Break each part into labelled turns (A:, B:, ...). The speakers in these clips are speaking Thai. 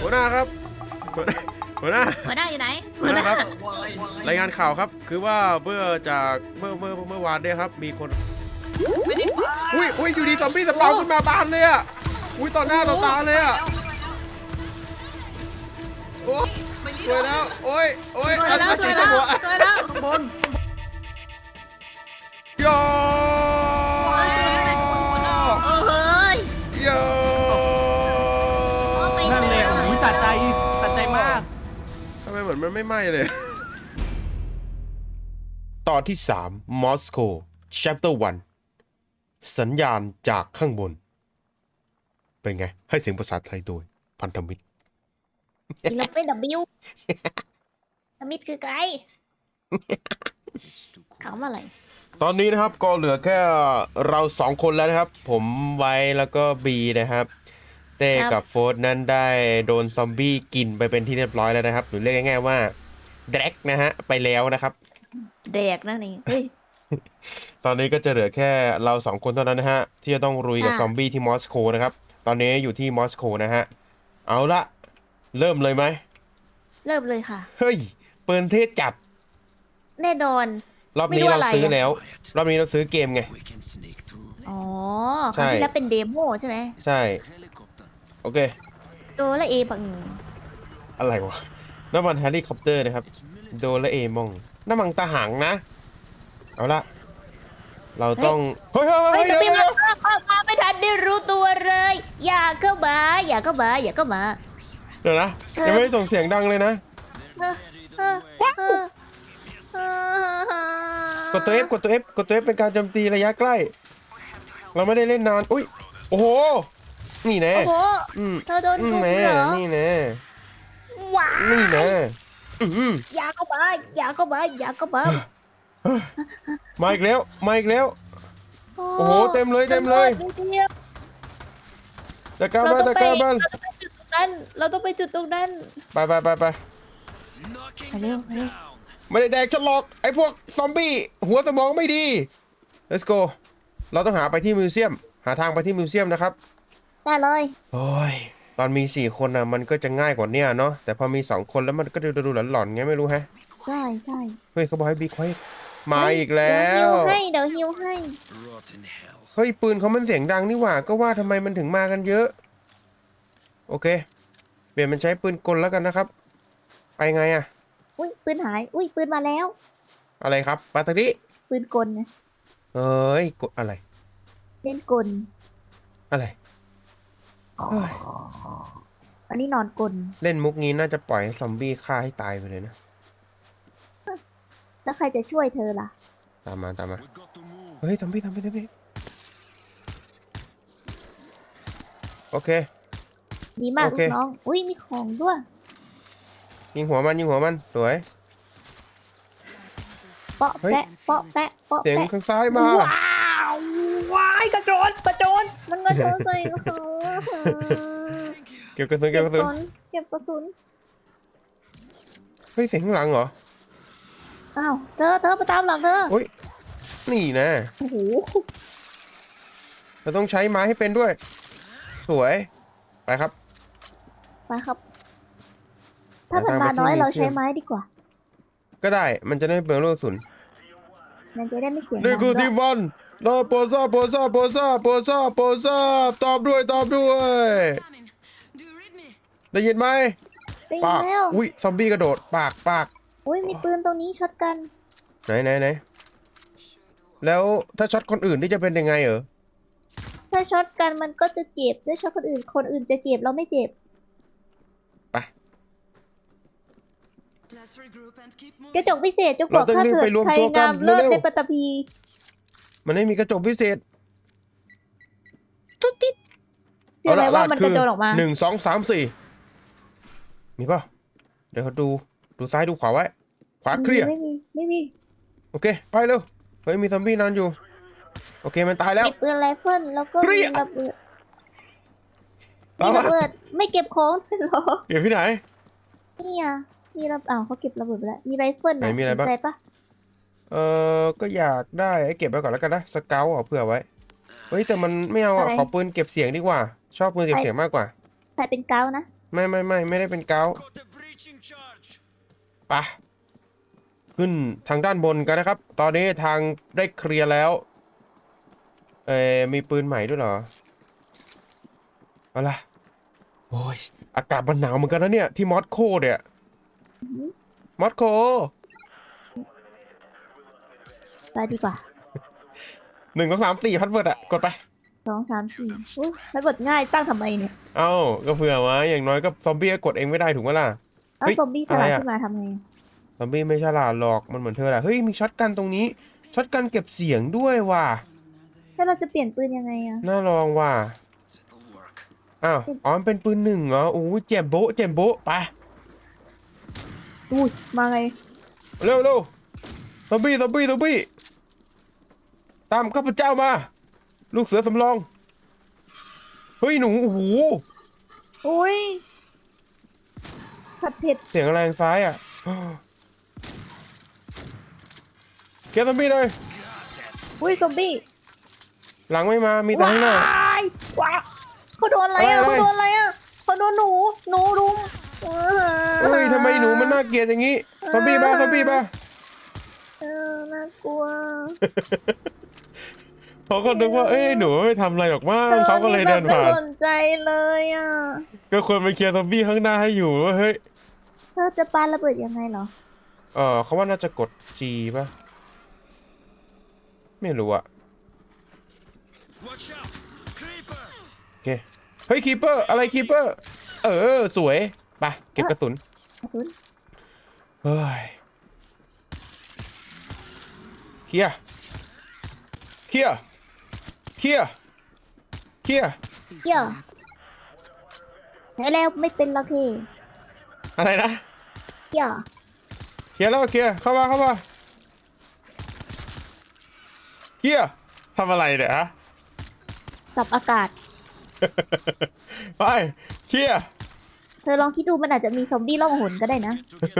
A: หัวหน้าครับหัวหน้า
B: หัวหน้าอยู่ไหน
A: หัวหน้าครับ
C: ว่าไงว่าไง
A: รายงานข่าวครับ คือว่าเมื่อจากเมื่อเมื่อเมื่อวานเนี่ยครับ มีคน
C: ไม่ได้ปา
A: อุ้ยอุ้ยอยู่ดีซอมบี้สปาวขึ้นมาบานเลยอะ อุ้ยต่อหน้าต่อตาเลยอะ โอ้
C: ไม่รี
A: สวยแล้ว โอ้ยโอ้ย
B: สวยแล้ว
A: อา
B: สวย
A: ชี
B: แล้ว
A: หัว
B: สวยแล้ว
C: ข้างบน
D: ม
A: เหมือนมันไม่ไหม้เลย ตอนที่3มอสโก chapter 1 สัญญาณจากข้างบน เป็นไง ให้เสียงภาษาไทยโดย พันธมิตร
B: อีลบเป็นดับบิวสมิธคือไกด์เขามาอะไร
A: ตอนนี้นะครับก็เหลือแค่เราสองคนแล้วนะครับ ผมไว้แล้วก็บีนะครับ เต้
B: ครับ
A: กับโฟร์นั้นได้โดนซอมบี้กินไปเป็นที่เรียบร้อยแล้วนะครับ หรือเรียกง่ายๆว่าแดกนะฮะ ไปแล้วนะครับ
B: แดกนั่นเองเฮ้ย
A: ตอนนี้ก็จะเหลือแค่เราสองคนเท่านั้นนะฮะ ที่จะต้องรุยกับ
B: ค่ะ
A: ซอมบี้ที่มอสโกนะครับ ตอนนี้อยู่ที่มอสโกนะฮะ เอาละเริ่มเลยไหม
B: เริ่มเลยค่ะ
A: เฮ้ยปืนเทศจัด
B: แน่นอน
A: รอบ
B: ไม่
A: นี้
B: รู้
A: เรา
B: อะไร
A: ซื้อ
B: อะ
A: แล้ว รอบนี้เราซื้อเกมไง
E: We can sneak through
B: อ๋อ
A: ใช่
B: ครั้งที่แล้วเป็นเดโมใช่ไหม
A: ใช่
E: helicopter.
A: โอเค
B: โดและเอบัง
A: อะไรวะน้ำมันเฮลิคอปเตอร์นะครับ โดและเอมอง น้ำมันตาหางนะ เอาละ เราต้อง เฮ้ยเฮ้ย
B: เฮ้
A: เฮ้
B: ย
A: ย
B: จะ
A: เดี๋ยว
B: ไม่
A: เดี๋ยว
B: มาเข้ามาไม่ทันได้รู้ตัวเลย อย่าเข้ามาอย่าเข้ามาอย่าเข้ามา
A: เดี๋ยวนะ
B: เธอ
A: ยังไม่ได้ส่งเสียงดังเลยนะ
B: เออเออเออเออก
A: ดตัว F กดตัว F กดตัว F เป็นการโจมตีระยะใกล้ เราไม่ได้เล่นนาน อุ้ย โอ้โห นี่แน่
B: โอ้โห
A: อืม
B: เธอโดน
A: อืม
B: ทุบ
A: แน่
B: เหรอ
A: นี่แน่
B: ว้า
A: นี่แน่อืม
B: อย่าเข้ามาอย่าเข้ามาอย่าเข้ามา
A: มาอีกแล้วมาอีกแล้ว โอ้โหเต็มเลยเต็มเลย
B: จำนวนนิดเดียว
A: จัดการ
B: เรา
A: บ้าน
B: ต้อ
A: จั
B: ง
A: ด
B: ไป
A: การบ้าน
B: เราต้องไปจุดตรงนั้นเราต้องไปจุดตรงนั้น
A: ไปไปไปไป
E: Knocking
B: ไปเร็ว
E: them
B: ไปเร็ว
E: down.
A: ไม่ได้แดกฉันหรอกไอ้พวกซอมบี้หัวสมองไม่ดี let's go เราต้องหาไปที่มิวเซียม หาทางไปที่มิวเซียมนะครับ
B: ได้เลย
A: โอ้ยตอนมีสี่คนนะมันก็จะง่ายกว่าเนี้ยเนาะแต่พอมีสองคนแล้วมันก็ดูดูหลอนๆไงไม่รู้แฮะ
B: ใช่ใช่
A: เฮ้ยเขาบอกให้บีควายมาอีกแล้
B: เดี๋ยว
A: ว
B: ฮิวให้เดี๋ยวฮิวให้
E: Rotten hell.
A: เฮ้ยปืนเขามันเสียงดังนี่หว่า ก็ว่าทำไมมันถึงมากันเยอะ โอเค เปลี่ยนเป็นใช้ปืนกลแล้วกันนะครับ ไปไงอะ
B: อุ้ยปืนหาย อุ้ยปืนมาแล้ว
A: อะไรครับปาตาดิ
B: ปืนกลนะ
A: เอ้ยกดอะไร
B: เล่นกล
A: อะไร เฮ้ย
B: อันนี้นอนกล
A: เล่นมุกนี้น่าจะปล่อยให้ซอมบี้ฆ่าให้ตายไปเลยนะ
B: แล้วใครจะช่วยเธอล่ะ
A: ตามมาตามมา
E: We got to move.
A: เฮ้ยซอมบี้ซอมบี้ซอมบี้โอเค
B: ดีมาก
A: โอ
B: ลู
A: เค
B: กน้อง อุ้ยมีของด้วย
A: ยิงหัวมันยิงหัวมันสวย
B: เปาะ
A: เฮ้ย
B: แปะเปาะแปะเปาะ
A: เสียง
B: แปะ
A: ข้างซ้ายมา
B: ว้าวว้ายกระโจนกระโจนมันกระโจนใส่เขา
A: เก็บกระสุน
B: เก็
A: เก็
B: บบ
A: กระสุน
B: เก็บกระสุน
A: เฮ้ยเสียงข้างหลังเหรอ
B: อ้าวเธอเธอมาตามหลังเธอ
A: โอ้ยนี่นะ
B: โอ้โห
A: เราต้องใช้ไม้ให้เป็นด้วย สวย ไปครับ
B: ไปครับ ถ้ามันมาน้อยเราใช้ไม้ดีกว่า
A: ก็ได้มันจะได้ไม่เปลืองลูกกระสุน
B: มันจะได้ไม่เสียงดั
A: นี่
B: ง
A: คือ
B: ด้ว
A: ที
B: ย
A: มวั นรอโปซ่าโปซ่าโปซ่าโปซ่าโปซ่าตอบด้วยตอบด้วย
E: Coming. Do you read me?
A: ได้ยินไหม
B: ได้ยิ
A: ปานก
B: แล้ว
A: อุ้ยซอมบี้กระโดดปากปาก
B: อุ้ยมีปืนตรงนี้ช็อตกัน
A: ไหนไหนไหนแล้วถ้าช็อตคนอื่นนี่จะเป็นยังไงเหรอ
B: ถ้าช็อตกันมันก็จะเจ็บถ้าช็อตคนอื่น คนอื่นจะเจ็บเราไม่เจ็บ
A: ไป
E: Let's regroup and keep
B: กระ
E: moving.
B: จกพิเศษจงบอก
A: เราต้อง
B: ข้า
A: รีบ
B: เถิ
A: ไป
B: ด
A: รวม
B: ไทย
A: ตัวกัน
B: งามเลิศ
A: เร็วๆ
B: ในปัตตภี
A: มันไม่มีกระจกพิเศษ
B: ตุ๊ดติ๊ดเชื่อไหมว่ามันกระโจนออกมา
A: หนึ่งสองสามสี่มีป่ะเดี๋ยวเขาดูดูซ้ายดูขวาไว้ ขวาเคลียร์
B: ไม่มีไม่มี
A: โอเค ไปเร็วเฮ้ยมีซอมบี้นอนอยู่ โอเคมันตายแล้ว
B: เก็บปืนไรเฟิลแล้วก็
A: เคลี
B: มี
A: ยร์
B: ระเบิด
A: ตา
B: มี
A: ม
B: ระ
A: มา
B: เบิดไม่เก็บของหรอ
A: เก็บที่ไหน
B: นี่อะมีระอ้าวเขาเก็บระเบิดไปแล้วมีไรเฟิล
A: ไหนมีอะไรบ้าง
B: สนใจปะ
A: เออก็อยากได้ไอ้เก็บไว้ก่อนแล้วกันนะสเกลเอาเผื่อไว้ เฮ้ยแต่มันไม่เอาอะขอปืนเก็บเสียงดีกว่า ชอบปืนเก็บเสียงมากกว่า
B: ใส่เป็นเกานะ
A: ไม่ไม่ไม่ไม่ได้เป็นเกา
E: Got a breaching charge.
A: ปะขึ้นทางด้านบนกันนะครับ ตอนนี้ทางได้เคลียร์แล้ว เออมีปืนใหม่ด้วยเหรอเอาล่ะโอ้ยอากาศมันหนาวเหมือนกันนะเนี่ย ที่มอสโกเนี่ยมอสโก
B: ไปดีกว่า
A: หนึ่งสองสามสี่พัดเวิร์ดอะกดไป
B: สองสามสี่อุ้ยแล้วบทง่ายตั้งทำไมเนี่ย
A: เอ้าก็เผื่อไว้อย่างน้อยก็ซอมบี้ก็กดเองไม่ได้ถูกไหมล่ะ
B: แล้ว
A: เฮ้ย
B: ซอมบี้ฉ
A: อะไร
B: ลาด
A: อะ
B: ขึ้นมาทำไง
A: ซอมบี้ไม่ฉลาดหรอกมันเหมือนเธอแหละเฮ้ยมีช็อตกันตรงนี้ช็อตกันเก็บเสียงด้วยว่ะ
B: แล้วเราจะเปลี่ยนปืนยังไงอะ
A: น่าลองว่ะ
E: It'll work.
A: อ้าวอ๋อมันเป็นปืนหนึ่งเหรอโอ้ยเจ็บโบะเจ็บโบะไป
B: อุ้ยมาไง
A: เร็วเร็วซอมบี้ซอมบี้ซอมบี้ ตามข้าพเจ้ามา ลูกเสือสำรอง เฮ้ยหนู โอ้โห
B: อุ้ยผัดเผ็ด
A: เสียงอะไรทางซ้ายอะเคลียร์ซอมบี้เลย
B: อุ้ยซอมบี้
A: หลังไม่มา มีแต่ข้างหน้า
B: ว้า ยว้าเขาโดนอะไรอะ
A: อะไร
B: เขาโดนอะไรอะเขาโดนหนู หนูรุมเออ
A: เฮ้ยทำไมหนูมันน่าเกลียดอย่างนี้ ซอมบี้บ้าซอมบี้บ้า
B: เออน่ากลัว
A: เขาก็นึกว่าเอ้ยหนูไม่ทำอะไรหรอกมั้งเขาก็เลยเดินผ่าน
B: ไม่สนใจเลยอะ
A: ก็ควรไปเคลียร์ซอมบี้ข้างหน้าให้อยู่ว่าเฮ้ย
B: เธอจะปาระเบิดยังไงเหรอ
A: เออเขาว่าน่าจะกด G ป่ะ ไม่รู้อะ
E: Watch out. Creeper.
A: โอเค เฮ้ยคีเปอร์ อะไรคีเปอร์ เออ สวยไปเก็บกระสุน
B: กระสุน
A: เฮ้ยเคลียร์เคลียร์ เคลียร์เคลียร์
B: เกี่ยวใช้แล้วไม่เป็นละเค
A: อะไรนะ
B: เกี่ยว
A: เคลียร์แล้วเคลียร์เข้ามาเข้ามาเคลียร์ทำอะไรเนี่ยฮะ
B: สับอากาศ
A: ไปเคลียร์
B: เธอลองคิดดูมันอาจจะมีซอมบี้ล่องหนก็ได้นะ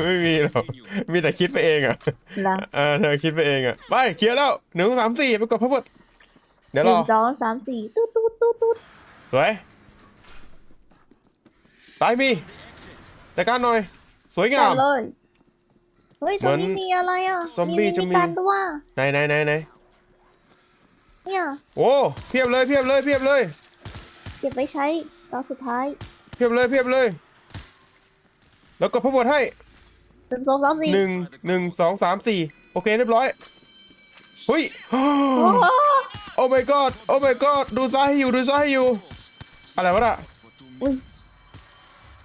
A: ไม่มีหรอก มีแต่คิดไปเองอะ
B: เหรอ
A: เออเธอคิดไปเองอะ ไป เคลียร์แล้วหนึ่งสองสามสี่ไปกดพับเวิร์ด เดี๋ยว
B: ห
A: ร
B: นึ่
A: อ
B: งสองสามสี่ตุ๊ดตุ๊ดตุ๊ดตุ๊ด
A: สวยตายมีจัดการหน่อย สวยงา
B: ใส่
A: ม
B: เลยเฮ้ย
A: เหมื
B: ซอ
A: อ
B: ม
A: น
B: บี้มีอะไรอะ
A: ซอมบี้จะมี
B: กันด้วย
A: ไหนไหนไหนไหน
B: เนี่ย
A: โอ้เพียบเลยเพียบเลยเพียบเลย
B: เก็บไว้ใช้ตอนสุดท้าย
A: เพียบเลยเพียบเลย แล้วกดพับเวิร์ดให้
B: หนึ่งสองสามสี่
A: หนึ่งหนึ่งสองสามสี่โอเคเรียบร้อยเฮ้ย
B: โอ้โห
A: โอ้ my god โอ้ my god ดูซ้ายให้อยู่ดูซ้ายให้อยู่ อะไรวะน่ะ
B: อุ้ย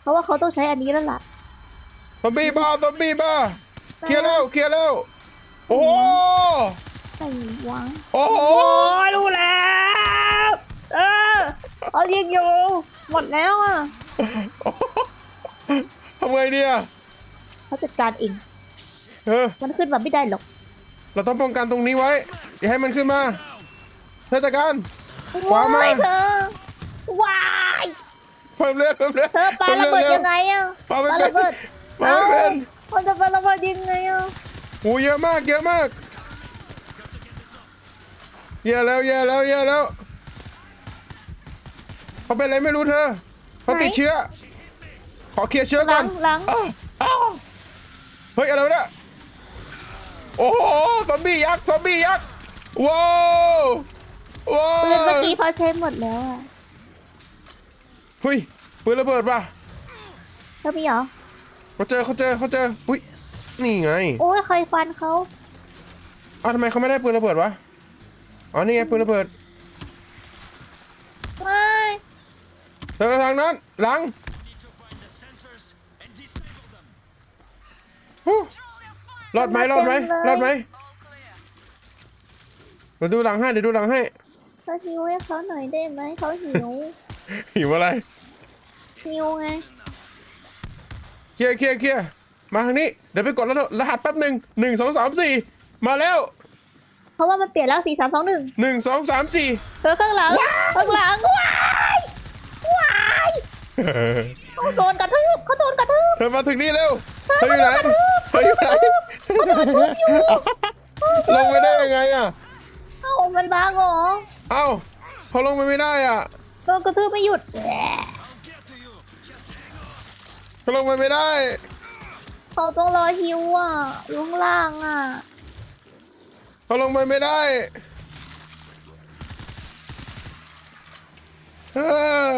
B: เพราะว่าเขาต้องใช้อันนี้แล้วล่ะ
A: ซอมบี้บ้าซอมบี้บ้าเคลียร์แล้วเคลียร์แล้วโอ้โห
B: ใส่วาง
A: โอ้โห
B: โอ้ยรู้แล้วเออเขายิงอยู่หมดแล้วอะ
A: ทำไงเนี่ย
B: เขาจัดการเอง
A: เออ
B: มันขึ้นมาไม่ได้หรอก
A: เราต้องป้องกันตรงนี้ไว้ อย่าให้มันขึ้นมา เธอจัดการขวามา
B: ว้ายเธอว้าย
A: เพิ่มเลือดเพิ่มเลือด
B: เธอปาระเบิดยังไงอะ
A: ปาไม่
B: ปา
A: เป็น
B: ระเบิด
A: ปาไม่เป็น
B: มันจะปาระเบิดยังไงอะ
A: โอ้เยอะมากเยอะมากแย่แล้วแย่แล้วแย่แล้วเขาเป็นอะไรไม่รู้เธอเขาติดเชื้อ ขอเคลียร์เชื้อ
B: ห
A: ก่
B: ลั
A: อน
B: งหลัง
A: อ้าวอ้าวเฮ้ยอะไรวะเนี่ยโอ้โหซอมบี้ยักษ์ซอมบี้ยักษ์ว้าว ว้าว
B: ปืนเมื่อกี้เขาใช้หมดแล้วอะ
A: เฮ้ยปืนระเบิดป่ะ
B: เธอมีเหรอ
A: เขาเจอเขาเจอเขาเจออุ้ยนี่ไง
B: โอ้ยใครฟันเขา
A: อ้าวทำไมเขาไม่ได้ปืนระเบิดวะอ๋อนี่ไงปืนระเบิด
B: ไม่
A: เธอทางนั้นหลัง
E: Need to find the sensors and disable them.
A: ฮู้รอดไหมรอดไหมรอดไหม
C: All clear.
A: เดี๋ยวดูหลังให้เดี๋ยวดูหลังให้
B: เธอหิวให้เขาหน่อยได้ไหมเขาหิว
A: หิวอะไร
B: หิวไง
A: เคลียร์เคลียร์เคลียร์มาทางนี้ เดี๋ยวไปกดรหัสรหัสแป๊บหนึ่งหนึ่งสองสามสี่มาแล้ว
B: เพราะว่ามันเปลี่ยนแล้วสี่สามสองหนึ่ง
A: หนึ่งสองสามสี่
B: เธอข้างหลังข้างหลัง ว้าย ว้ายเขาโดนกระทืบเขาโดนกระทืบ
A: เธอมาถึงนี่เร็ว เธออยู่ไหน เธออยู่ไหนลงไปได้ยังไงอะ
B: เอ้ามันบ้าเหรอ
A: เอ้าเขาลงไปไม่ได้อะ
B: โดนกระทืบไม่หยุดแหม
E: I'll get to you. Just hang on.
A: เขาลงไปไม่ได้
B: เขาต้องรอฮิวอะอยู่ข้างล่างอะ
A: เขาลงไปไม่ได้เออ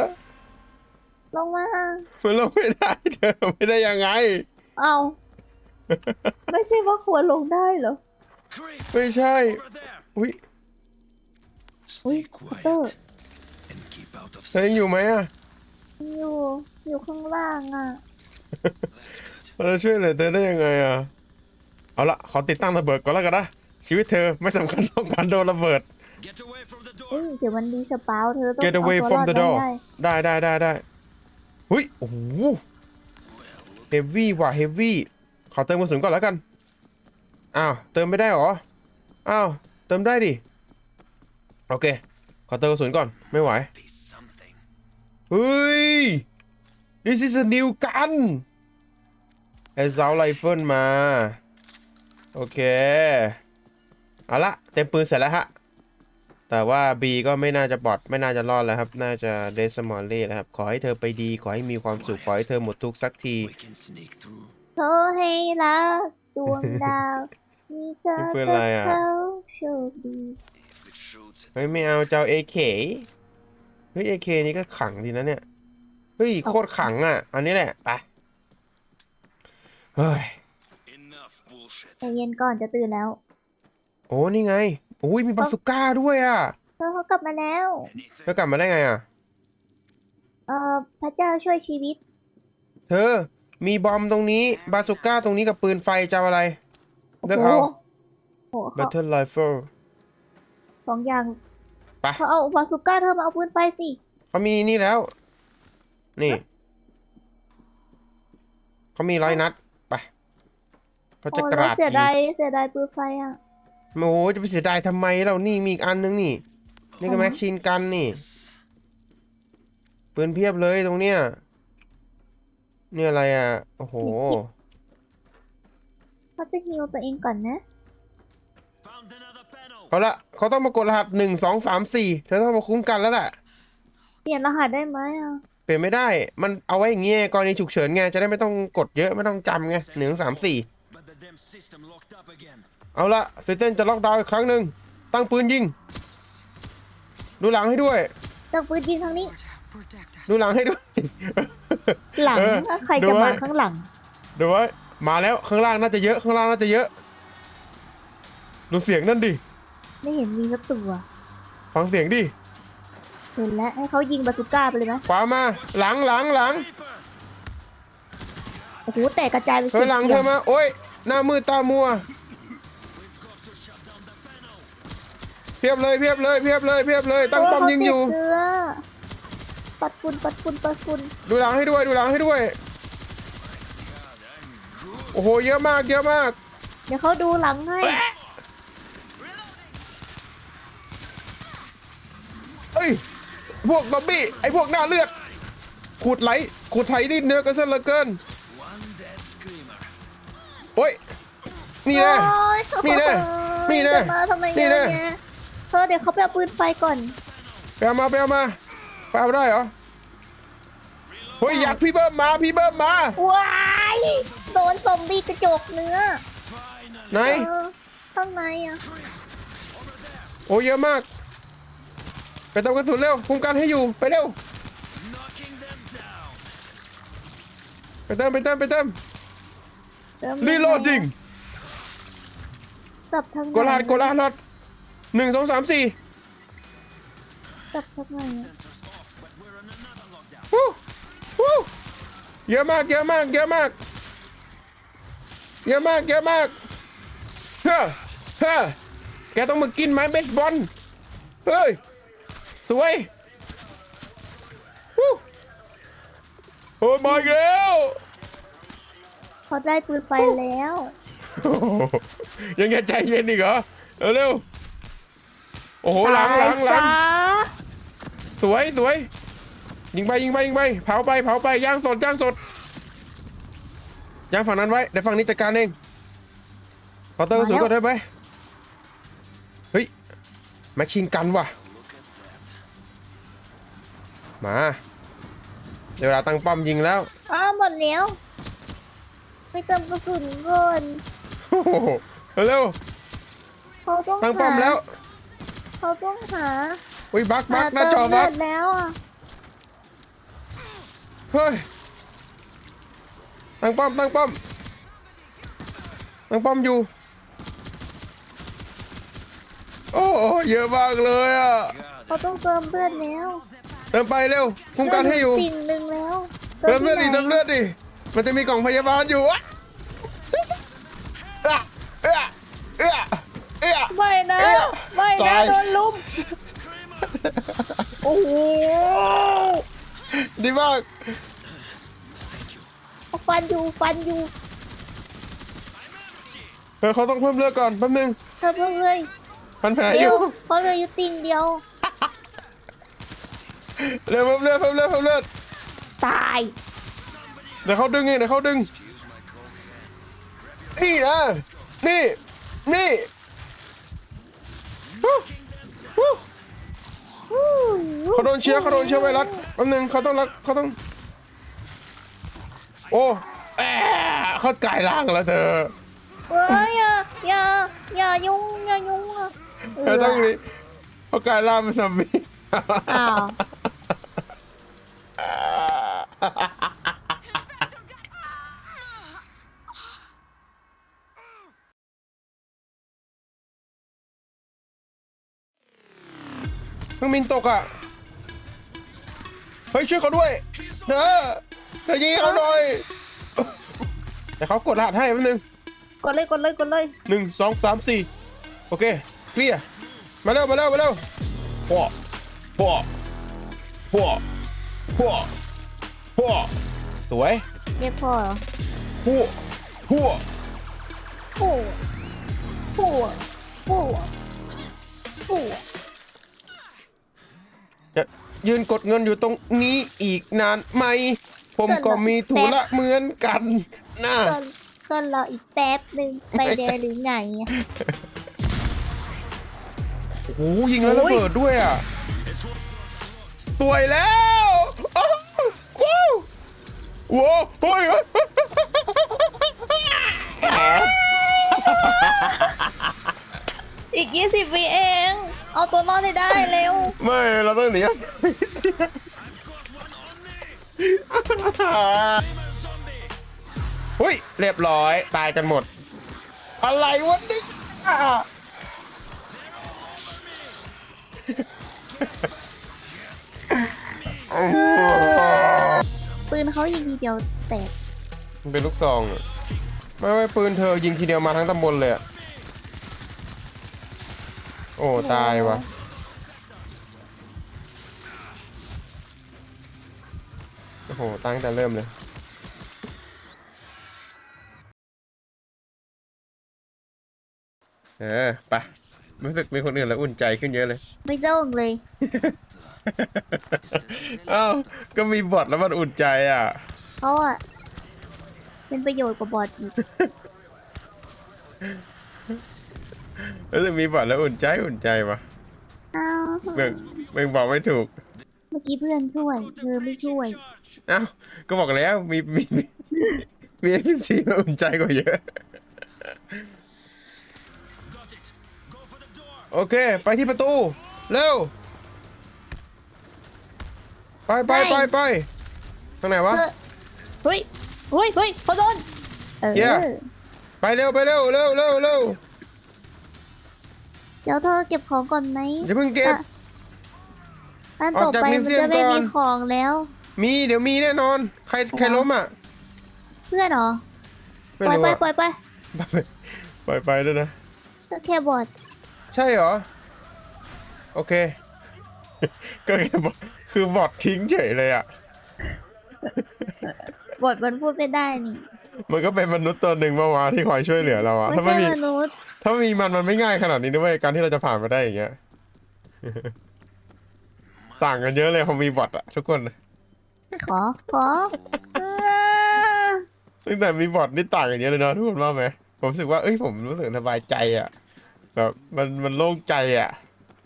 B: ลงมา
A: มันลงไม่ได้เดินลงไม่ได้ยังไง
B: เอาไม่ใช่ว่าควรลงได้เหรอ
E: Creep
A: ไม่ใช่
E: over there.
A: อุ้ย
E: Stay
B: Peter.
E: quiet and keep out of
A: เธอยัง
E: sight.
A: อยู่ไหมอะ
B: อยู่อยู่ข้างล่างอะ
A: เราจะช่วยเหลือเธอได้ยังไงอะเอาละขอติดตั้งระเบิดก่อนแล้วกันนะชีวิตเธอไม่สำคัญเท่าการโดนระเบิด
E: Get away from the
B: เอ้ย
E: door.
B: เดี๋ยวมันดีสปาวเธอต้อง
A: Get away
B: เอาตัว
A: from
B: รอด
A: the door
B: ได้
A: ได้ได้ได้ได้หุ้ยโอ้โหเฮฟวี่ว่ะเฮฟวี่ขอเติมกระสุนก่อนแล้วกันอ้าวเติมไม่ได้เหรออ้าวเติมได้ดิ โอเค ขอเติมกระสุนก่อน ไม่ไหว
E: Be something.
A: เฮ้ย this is a new gun ไอ้เซาไรเฟิลมา โอเค เอาละเต็มปืนเสร็จแล้วฮะ แต่ว่า B ก็ไม่น่าจะบอดไม่น่าจะรอดแล้วครับ น่าจะเดสมอลเล่แล้วครับ ขอให้เธอไปดี ขอให้มีความสุข ขอให้เธอหมดทุกข์สักที
E: We can sneak through.
B: เธอให้รักดวงดาวมีเธอ
A: นี่ปืน
B: กั
A: อะไร
B: บ
A: อะ
B: เขาโชคดี
A: เฮ้ยไม่เอาเจ้า AK เฮ้ย AK นี่ก็ขังดีนะเนี่ย เฮ้ยโคตรขังอะ อันนี้แหละไปเฮ้ย
E: enough bullshit.
B: ใจเย็นก่อนจะตื่นแล้ว
A: โอ้นี่ไงโอ้ยมีบาสุก้าด้วยอะ
B: เธอเขากลับมาแล้ว
E: Anything?
A: แล้วกลับมาได้ไงอะ
B: เอ่อพระเจ้าช่วยชีวิต
A: เธอ มีบอมตรงนี้ บาสุก้าตรงนี้กับปืนไฟจะเอาอะไร
B: โอ้
A: เลือก
B: โห
A: เอา
B: โอ้โหเขา
A: Battle Rifle
B: สองอย่าง
A: ไป
B: เขาเอาบาสุก้าเธอมาเอาปืนไปสิ
A: เขามีนี่แล้ว นี่ เขามีร้อยนัด ไป เขาจะ
B: โอ้
A: ก
B: แล้ว
A: ราด
B: เสีย
A: ยิง
B: ดายเสียดายปืนไฟอะ
A: โอ้โหจะไปเสียดายทำไมเรานี่มีอีกอันนึงนี่ นี่ก็
B: อ๋อ
A: แม็กชีนกันนี่ ปืนเพียบเลยตรงเนี้ยนี่อะไรอะ โอ้โห
B: เขาจะฮิวตัวเองก่อนนะ
E: Found another panel.
A: เอาละเขาต้องมากดรหัสหนึ่งสองสามสี่เธอต้องมาคุ้มกันแล้วแหละ
B: เปลี่ยนรหัสได้ไหมอะ
A: เปลี่ยนไม่ได้ มันเอาไว้อย่างเงี้ยกรณีฉุกเฉินไงจะได้ไม่ต้องกดเยอะไม่ต้องจำไงหนึ่งสามสี่
E: But the damn system locked up again.
A: เอาละเซเตนจะล็อกดาวน์อีกครั้งหนึ่งตั้งปืนยิง ดูหลังให้ด้วย
B: ตั้งปืนยิงทางนี้
A: ดูหลังให้ด้วย
B: หลัง
A: เออ
B: ใคร
A: ดู
B: จะ
A: ไว้
B: มาข้างหลัง
A: เดี๋ยวไว้มาแล้วข้างล่างน่าจะเยอะข้างล่างน่าจะเยอะ ดูเสียงนั่นดิ
B: ไม่เห็นมีสักตัว
A: ฟังเสียงดิ
B: เห็นแล้วให้เขายิงบาสุก้าไปเลยไหม
A: ขวามา หลังหลังหลัง
E: Creeper!
B: โอ้โหแตกกระจายไป
A: เฮ้ยหลังเธอมา โอ้ย หน้ามืดตามัว
E: Got to shut down the panel.
A: เพียบเลยเพียบเลยเพียบเลยเพียบเลย ตั้งป้อมยิงอยู่
B: เชื้อปัดฝุ่นปัดฝุ่นปัดฝุ่น
A: ดูหลังให้ด้วย ดูหลังให้ด้วย โอ้โห เยอะมาก เยอะมาก
B: เดี๋ยวเขาดูหลังให้
A: เอ้ย พวกซอมบี้ ไอพวกหน้าเลือด ขูดไหล ขูดไถนี่เนื้อกันซะเหลือเกิน
E: One dead screamer.
A: โอ้ย นี่แน่
B: โอ๊ย
A: นี่แน่นี่แน่
B: จะมาทำไม
A: นี่
B: เย
A: แน่
B: อะแยะเธอเดี๋ยวเขาไปเอาปืนไฟก่อน
A: ไปเอามาไปเอามาไปเอาได้เหรอ เฮ้ย อยากพี่เบิ้มมา พี่เบิ้มมา
B: ว้ายโดนซอมบี้กระจกเนื้อ
E: Finally.
A: ไหน
B: เออข้างในอะ
A: โอ้เยอะมาก ไปเติมกระสุนเร็วคุ้มกันให้อยู่ไปเร็ว
E: Knocking them down.
A: ไปเติมไปเติมไปเติม
B: เติม
A: รีโหลดดิง
B: จับทางไหน
A: กดรหัสกดรหัสหนึ่งสองสามสี่
B: จับทางไหนอะ
E: Sensors off, but we're on another lockdown.
A: วู้วู้เยอะมากเยอะมากเยอะมากเยอะมากเยอะมากเฮ้อเฮ้อแกต้องมากินไม้เบสบอลเฮ้ย สวยวู้โอ้มาอีกแล้ว
B: เขาได้ปืนไฟแล้ว
A: โอ้โหยังไงใจเย็นอีกเหรอ เร็วๆโอ้โหหลังหลังหลัง
B: ตายซะ
A: สวยสวยยิงไปยิงไปยิงไปเผาไปเผาไปย่างสดย่างสดย่างฝั่งนั้นไว้เดี๋ยวฝั่งนี้จัดการเองขอเติมกระสุนก่อนได้ไหมเฮ้ยแมชชีนกันว่ะ มาเดี๋ยวเวลาตั้งป้อมยิงแล้ว
B: อ้าวหมดแล้ว ไปเติมกระสุนก่อน
A: โอ้โหเร็ว
B: เขาต้อง
A: ตั้งป้อมแล้ว
B: เขาต้องหา
A: อุ้ยบักบั
B: หาก
A: หน้า
B: เติ
A: จอ
B: มเลื
A: บั
B: อกดแล้วอะ
A: เฮ้ยตั้งป้อมตั้งป้อมตั้งป้อมอยู่ โอ้โหเยอะมากเลยอะ
B: เขาต้องเติมเลือดแล้ว
A: เติมไปเร็วคุ้มกันให้อยู่
B: สิ่งหนึ่งแล้ว
A: เติมเลือดดิ
B: ที่ไหน
A: เติมเลือดดิมันจะมีกล่องพยาบาลอยู่อะเอะเอะเอะเอะ
B: ไม่นะ
A: เอ๊ะ
B: ไม่
A: ตา
B: นะ
A: ย
B: โดนลุมโอ้โห
A: ดีมาก
B: ฟันอยู่ฟันอยู่
A: เออเขาต้องเพิ่มเลือดก่อนแป๊บนึง
B: เติมเพิ่มเลย
A: พันแผลอ
B: เดี๋ยว
A: ยู่
B: เขาเหลยอยู่ติ่งเดียว
A: เร็วเพิ่มเลือดเพิ่มเลือดเพิ่มเลือด
B: ตาย
A: เดี๋ยวเขาดึงเองเดี๋ยวเขาดึงนี่นะนี่ นี่ฮู้ฮู้เขาโดนเชื้อเขาโดนเชื้อไวรัสแป๊บนึงเขาต้องรักเขาต้อง โอ้แอะเขากลายร่างแล้วเธอ
B: เอ้ยอย่าอย่าอย่ายุ่งอย่ายุ่งอะ
A: เธอต้องนี่เขากลายร่างเป็นซอมบี้
B: อ้าว
A: องบินตกอะ เฮ้ยช่วยเขาด้วย เด้อเธอยิงให้เขาหน่อยแต่เขากดรหัสให้แป๊บนึง
B: กดเลยกดเลยกดเลย
A: หนึ่งสองสามสี่โอเคเคลียร์มาเร็วมาเร็วมาเร็วพ่อพ่อพ่อพ่อพ่อสวย
B: เรียกพ่อเหรอ
A: พ่อพ่อ
B: ปู่ปู่ปู่ปู่
A: จะ ยืนกดเงินอยู่ตรงนี้อีกนานไหม ผมก็มีธุระเหมือนกันนะ
B: ก็ก็รออีกแป๊บหนึ่งไปเดนหรือไงอะ
A: โอ้โหยิงแล้วระเบิดด้วยอะสวยแล้วอ้าวว้าวว้าวโอ้ย
B: อีกยี่สิบวิเอง เอาตัวรอดให้ได้เร็ว
A: ไม่เราต้องหนีเฮ้ยเรียบร้อยตายกันหมด อะไรวะนี่อะ
B: ปืนเขายิงทีเดียวแตก
A: มันเป็นลูกซองอะไม่ไม่ปืนเธอยิงทีเดียวมาทั้งตำบลเลยอะ โอ้ตายวะโอ้โหตายตั้งแต่เริ่มเลยเออไปรู้สึกมีคนอื่นแล้วอุ่นใจขึ้นเยอะเลย
B: ไม่ต้องเลย
A: เอ้าก็มีบอทแล้วมันอุ่นใจอะ
B: เขาอะเป็นประโยชน์กว่าบอดอีก
A: รู้สึกมีบอทแล้วอุ่นใจอุ่นใจวะ
B: อ้าว
A: เมื่อเมื่อบอกไม่ถูก
B: เมื่อกี้เพื่อนช่วย เธอไม่ช่วย
A: เอ้าก็บอกแล้วมีมีมีมีเอ็กซ์ซีอุ่นใจกว่าเยอะ
E: Got it. Go for the door.
A: โอเค ไปที่ประตู เร็วไปไปไป ไปทางไหนวะ
B: เธอเฮ้ยเฮ้ยเฮ้ยเขาโดนเออ
A: เหี้ยไปเร็วไปเร็วเร็วเร็วเร็ว
B: เดี๋ยวเธอเก็บของก่อนไหม
A: อย่าเพิ่งเก็บ
B: อะอัน
A: ออก
B: ต่อ
A: จาก
B: ไป
A: มิ
B: มั
A: วนเซียม
B: จะไม่
A: ก่อน
B: มีของแล้ว
A: มีเดี๋ยวมีแน่นอน ใครใครล้มอะ
B: เพื่อนเหรอ
A: ไม่
B: ปล่อย
A: รู้
B: ไป
A: อะ
B: ปล่อยไป
A: ปล่อยไปด้วยนะ
B: ก็แค่บอด
A: ใช่เหรอ โอเค ก็แค่บอกคือบอททิ้งเฉยเลยอะ
B: บอดมันพูดไม่ได้นี่
A: มันก็เป็นมนุษย์ตัวหนึ่งเมื่อวานที่คอยช่วยเหลือเราอะ
B: ไม่
A: ถ้าไม่
B: ใช่
A: มี
B: มนุษย์
A: ถ้าไม่มีมันมันไม่ง่ายขนาดนี้ด้วยการที่เราจะผ่านมาได้อย่างเงี้ย ต่างกันเยอะเลยพอมีบอทอะทุกคน
B: ขอ ขอเออ
A: ตั้งแต่มีบอทนี่ต่างกันเยอะเลยเนาะทุกคนว่าไหมผมรู้สึกว่าเอ้ยผมรู้สึกสบายใจอะแบบมันมันโล่งใจอะ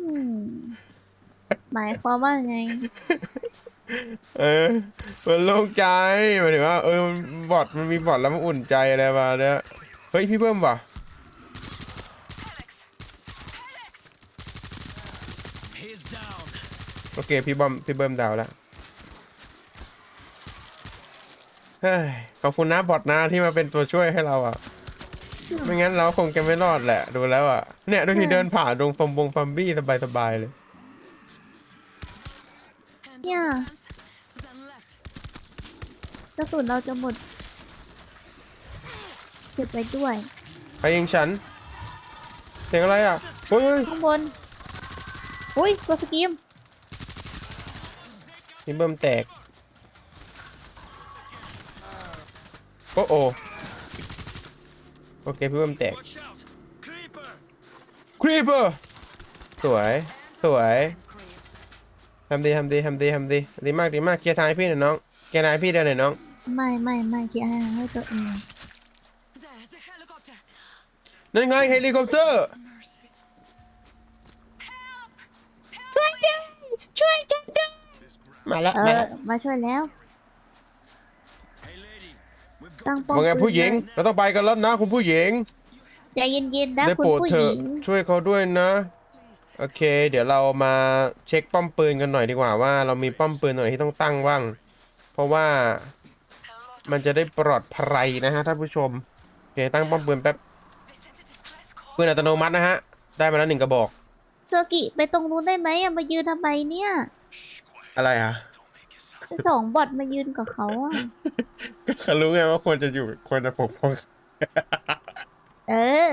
B: อืมหมายความว่าไง
A: เออ มันโล่งใจหมายถึงว่า เออมันบอดมันมีบอดแล้วมันอุ่นใจอะไรมาเนี่ยเฮ้ย พี่เบิ้มว่ะโอเค พี่บอมพี่เบิ้มดาวแล้วเฮ้ยขอบคุณนะบอดนะที่มาเป็นตัวช่วยให้เราอะ ไม่งั้นเราคงจะไม่รอดแหละ ดูแล้วอะ เนี่ยดูที่เดินผ่านตรงฟอมบงฟอมบี้สบายๆเลย
B: เนี่ย ระสุนเราจะหมดเก็บไว้ด้วย
A: ใครยิงฉัน เสียงอะไรอะเฮ้ยเฮ้ย
B: ข้างบนอุ้ยตัวสกีม
A: พี่เบิ้มแตก โอ้โอโอเคพี่เบิ้มแตก
E: Watch out. Creeper.
A: ครีเปอร์สวย สวยทำดีทำดีทำดีทำดีดีมากดีมากเคลียร์ทางให้พี่หน่อยน้องเคลียร์ทางให้พี่เดินหน่อยน้อง
B: ไม่ไม่ไม่คิดให้ให้ตัวเอง
C: There, the helicopter.
A: นั่นไงเฮลิคอปเตอร์
C: Mercy.
B: ช่วยด้วยช่วยฉันด้วย
A: มาแล้ว
B: เอ
A: มา
B: อ
A: แล้ว
B: มาช่วยแล้ว
E: Hey, lady. We've got
B: ตั้ง
E: to
B: ป้อม
A: ว่าไง
B: ปืน
A: ผู้หญิง
B: เลย
A: เราต้องไปกันแล้วนะคุณผู้หญิง
B: ใจเย็นๆนะ
A: ได้
B: คุณ
A: โปรด
B: ผู้
A: เถ
B: ห
A: อะ
B: ญิง
A: ช่วยเขาด้วยนะ โอเค เดี๋ยวเรามาเช็คป้อมปืนกันหน่อยดีกว่าว่าเรามีป้อมปืนตรงไหนที่ต้องตั้งบ้าง เพราะว่า มันจะได้ปลอดภัยนะฮะท่านผู้ชมโอเคตั้งป้อมปืนแป๊บปืนอัตโนมัตินะฮะ ได้มาแล้วหนึ่งกระบอก
B: เซอร์กิไปตรงนู้นได้ไหมอะมายืนทำไมเนี่ย
A: อะไรอะ
B: ไอ้สองบอทมายืนกับเขาอะ
A: ก็เขารู้ไงว่าควรจะอยู่ควรจะปกป้อง
B: เออ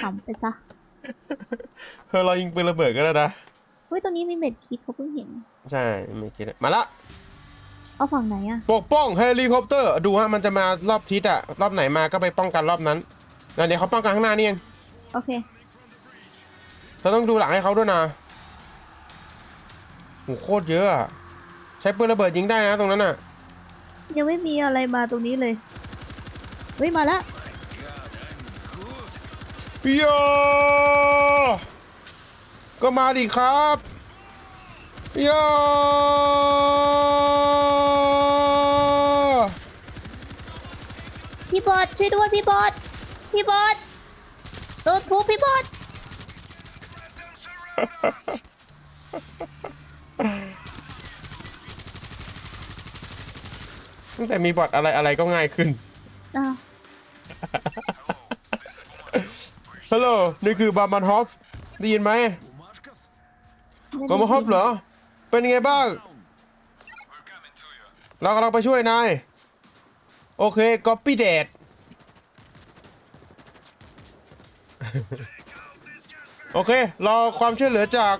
B: ขำไปซะ
A: เฮ้ยเรายิงปืนระเบิดก็ได้นะ
B: เฮ้ยตรงนี้มีเม็ดคิดเขาเพิ่งเห็น
A: ใช่ไม่คิดมาละ
B: เอาฝั่งไหนอะ
A: ปกป้องเฮลิคอปเตอร์ ดูฮะมันจะมารอบทิศอะรอบไหนมาก็ไปป้องกันรอบนั้นแล้วเดี๋ยวเขาป้องกันข้างหน้านี่เอง
B: โอเค
A: เราต้องดูหลังให้เขาด้วยนะโหโคตรเยอะอะใช้ปืนระเบิดยิงได้นะตรงนั้นอะ
B: ยังไม่มีอะไรมาตรงนี้เลยเฮ้ยมาแล้ว
A: โยก็มาดิครับโย
B: พี่บอสช่วยด้วยพี่บอสพี่บอสโดนทุบพี่บอส
A: ตั้งแต่มีบอทอะไรอะไรก็ง่ายขึ้น
B: อ้าว
A: ฮัลโหล นี่คือบาร์มันฮอฟได้ยินไหม
E: Markov.
B: ไม่
A: บาร์มันฮอฟเหรอ เป็นยังไงบ้าง เรากำลังไปช่วยนาย โอเคก๊อปปี้เดดโอเค รอความช่วยเหลือจาก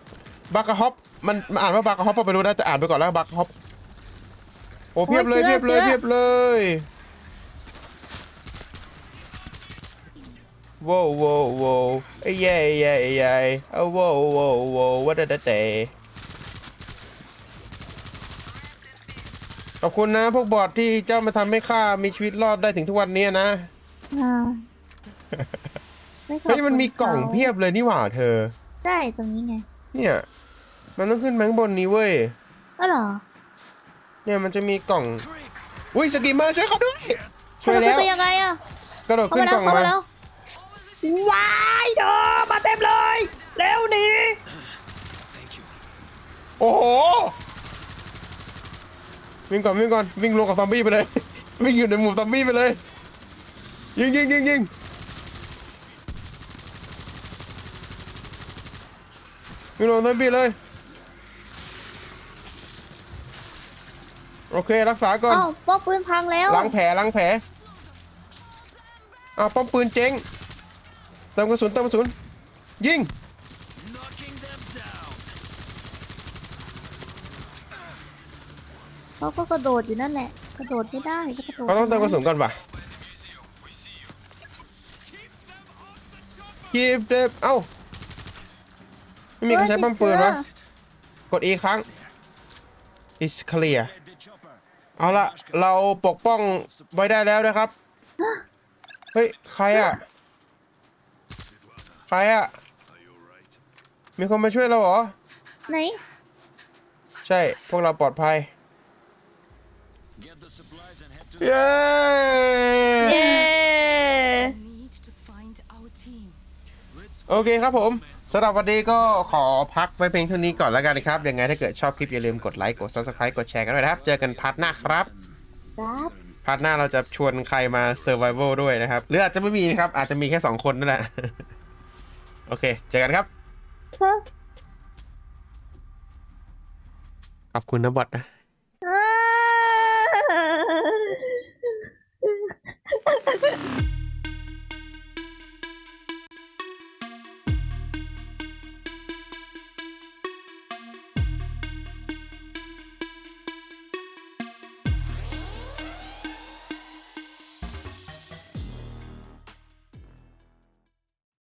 A: บาร์กาฮอปมันมันอ่านว่าบาร์กาฮอปไปรู้นะแต่อ่านไปก่อนแล้วบาร์กาฮอปโอ้เพียบเลยเพียบเลยเพียบเลยว้าวว้าวว้าวเอ้ยเย้เย้เย้เอาว้าวว้าวว้าววัดเดเต ขอบคุณนะ พวกบอทที่เจ้ามาทำให้ข้ามีชีวิตรอดได้ถึงทุกวันนี้นะ
B: อ่าไขอบ
A: เฮ้ยมันมีกล่อง
B: คุณขา
A: เพียบเลยนี่หว่าเธอ
B: ใช่ตรงนี้ไง
A: เนี่ย มันต้องขึ้นแบงบนนี้เว้ย
B: ก็เหรอ
A: เนี่ยมันจะมีกล่อง อุ้ยสกิมเมอร์ช่วยเขาด้วย ช่วย
B: เขา
A: แล้ว
B: ไปยังไงอะ
A: กระโดด
B: เข้า
A: ขึ้
B: มานแล้
A: ก
B: ว
A: ล่อง
B: เข้า
A: มา
B: มาแล้วว้ายเด้อมาเต็มเลย เร็วหนี
A: โอ้โห วิ่งก่อนวิ่งก่อนวิ่งลงกับซอมบี้ไปเลย วิ่งอยู่ในหมู่ซอมบี้ไปเลย ยิงยิงยิงยิงวิ่งลงซอมบี้เลย โอเครักษาก่อน
B: เอ้าป้อมปืนพังแล้ว
A: ล้างแผลล้างแผลอ้าวป้อมปืนเจ๊งเติมกระสุนเติมกระสุน ยิง
B: เขาก็กระโดดอยู่นั่นแหละ กระโดดไม่ได้ก็กระโดด
A: เขาต้องเติมกระสุนก่อนป่ะ Keep them เอ้า ไม่มีใครใช้ป้อมปืนวะกด E ครั้ง is clear
E: Head the chopper.
A: เอาละเราปกป้องไว้ได้แล้วนะครับ เฮ้ย ใครอะ ใครอะ มีคนมาช่วยเราเหรอ
B: ไหน
A: ใช่ พวกเราปลอดภัย เย้
B: เย้
C: Need to find our team.
A: โอเคครับผมสำหรับวันนี้ก็ขอพักไว้เพียงเท่านี้ก่อนแล้วกันนะครับ ยังไงถ้าเกิดชอบคลิปอย่าลืมกดไลค์กด Subscribe กดแชร์กันด้วยนะครับ เจอกันพาร์ทหน้าครับ
B: ครับ
A: พาร์ทหน้าเราจะชวนใครมา Survival ด้วยนะครับ หรืออาจจะไม่มีนะครับ อาจจะมีแค่2คนนั่นแหละโอเค เจอกันครับ ขอบคุณนะบอทนะ
B: 哈哈哈哈